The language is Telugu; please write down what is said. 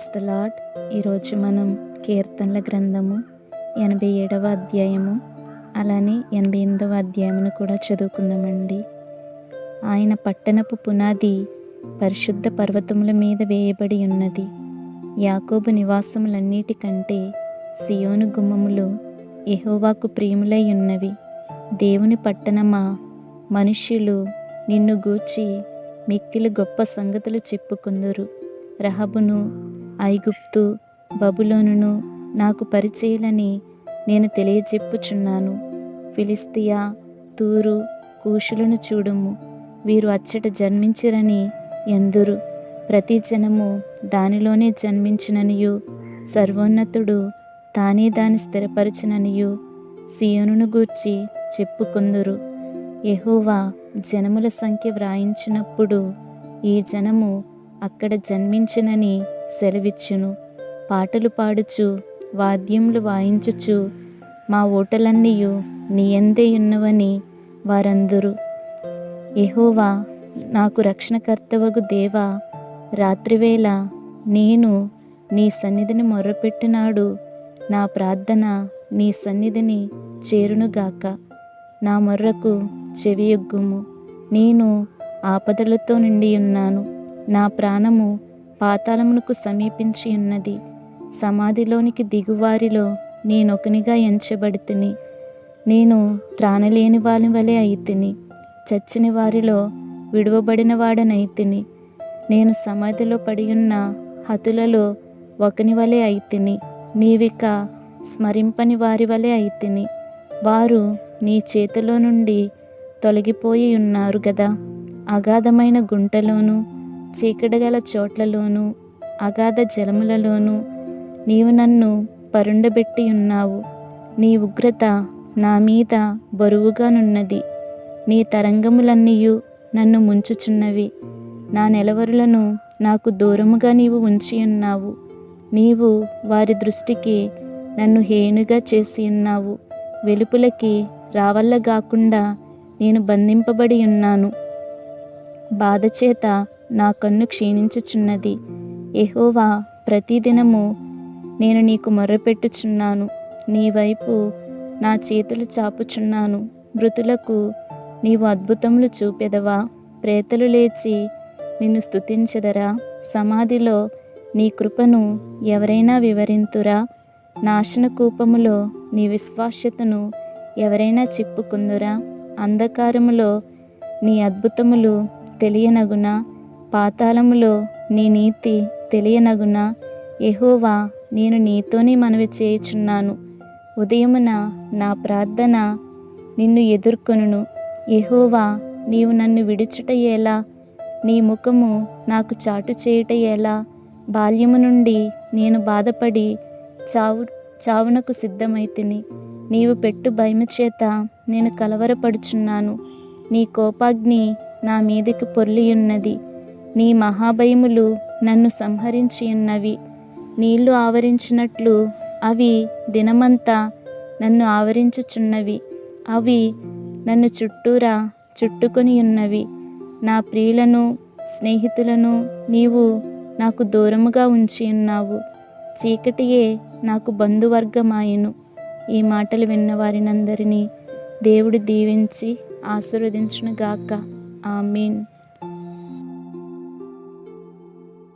ప్రైజ్ ద లాడ్ ఈరోజు మనం కీర్తనల గ్రంథము ఎనభై ఏడవ అధ్యాయము అలానే ఎనభై ఎనిమిదవ అధ్యాయమును కూడా చదువుకుందామండి. ఆయన పట్టణపు పునాది పరిశుద్ధ పర్వతముల మీద వేయబడి ఉన్నది. యాకోబు నివాసములన్నిటికంటే సియోను గుమ్మములు ఎహోవాకు ప్రియములై ఉన్నవి. దేవుని పట్టణమా మనుష్యులు నిన్ను గూర్చి మిక్కిలి గొప్ప సంగతులు చెప్పుకుందురు. రహబును ఐగుప్తు బబులోనును నాకు పరిచయులని నేను తెలియజెప్పుచున్నాను. ఫిలిస్తియా తూరు కూషులను చూడుము. వీరు అచ్చట జన్మించిరని ఎందురు? ప్రతి జనము దానిలోనే జన్మించిననియు. సర్వోన్నతుడు తానే దాని స్థిరపరచిననియు. సియోనును గూర్చి చెప్పుకుందురు. ఎహోవా జనముల సంఖ్య వ్రాయించినప్పుడు ఈ జనము అక్కడ జన్మించినని సెలవిచ్చును. పాటలు పాడుచు వాద్యములు వాయించుచు మా ఓటలన్నీయు నీయందే ఉన్నవని వారందరూ. ఎహోవా నాకు రక్షణకర్తవగు దేవా రాత్రివేళ నేను నీ సన్నిధిని మొర్రపెట్టినాడు నా ప్రార్థన నీ సన్నిధిని చేరునుగాక. నా మొర్రకు చెవియొగ్గుము. నేను ఆపదలతో నిండి ఉన్నాను నా ప్రాణము పాతాళమునకు సమీపించి ఉన్నది. సమాధిలోనికి దిగువారిలో నేనొకనిగా ఎంచబడితిని. నేను త్రాణలేని వాని వలె అయితిని. చచ్చిన వారిలో విడువబడిన వాడనైతిని. నేను సమాధిలో పడియున్న హతులలో ఒకని వలె అయితిని. నీవిక స్మరింపని వారి వలె అయితిని. వారు నీ చేతిలో నుండి తొలగిపోయి ఉన్నారు గదా. అగాధమైన గుంటలోనూ చీకటిగల చోట్లలోనూ అగాధ జలములలోనూ నీవు నన్ను పరుండబెట్టి ఉన్నావు. నీ ఉగ్రత నా మీద బరువుగానున్నది నీ తరంగములన్నీయు నన్ను ముంచుచున్నవి. నా నెలవరులను నాకు దూరముగా నీవు ఉంచి ఉన్నావు. నీవు వారి దృష్టికి నన్ను హేనుగా చేసి ఉన్నావు. వెలుపులకి రావల్లగాకుండా నేను బంధింపబడి ఉన్నాను. బాధచేత నా కన్ను క్షీణించుచున్నది. ఎహోవా ప్రతిదినము నేను నీకు మొర్రపెట్టుచున్నాను. నీ వైపు నా చేతులు చాపుచున్నాను. మృతులకు నీవు అద్భుతములు చూపెదవా? ప్రేతలు లేచి నిన్ను స్థుతించదరా సమాధిలో నీ కృపను ఎవరైనా వివరింతురా? నాశన కూపములో నీ విశ్వాస్యతను ఎవరైనా చెప్పుకుందురా? అంధకారములో నీ అద్భుతములు తెలియనగునా? పాతాళములో నీ నీతి తెలియనగున ఎహోవా నేను నీతోనే మనవి చేయుచున్నాను. ఉదయమున నా ప్రార్థన నిన్ను ఎదుర్కొనును. ఎహోవా నీవు నన్ను విడుచుట ఎలా? నీ ముఖము నాకు చాటు చేయుట ఎలా? బాల్యము నుండి నేను బాధపడి చావు చావునకు సిద్ధమైతిని. నీవు పెట్టు భయము చేత నేను కలవరపడుచున్నాను. నీ కోపాగ్ని నా మీదకి పొర్లియున్నది. నీ మహాభయములు నన్ను సంహరించి ఉన్నవి. నీళ్ళు ఆవరించినట్లు అవి దినమంతా నన్ను ఆవరించుచున్నవి. అవి నన్ను చుట్టూరా చుట్టుకొని ఉన్నవి. నా ప్రియులను స్నేహితులను నీవు నాకు దూరముగా ఉంచి ఉన్నావు. చీకటియే నాకు బంధువర్గమాయను. ఈ మాటలు విన్న వారినందరినీ దేవుడు దీవించి ఆశీర్వదించునుగాక. ఆమీన్.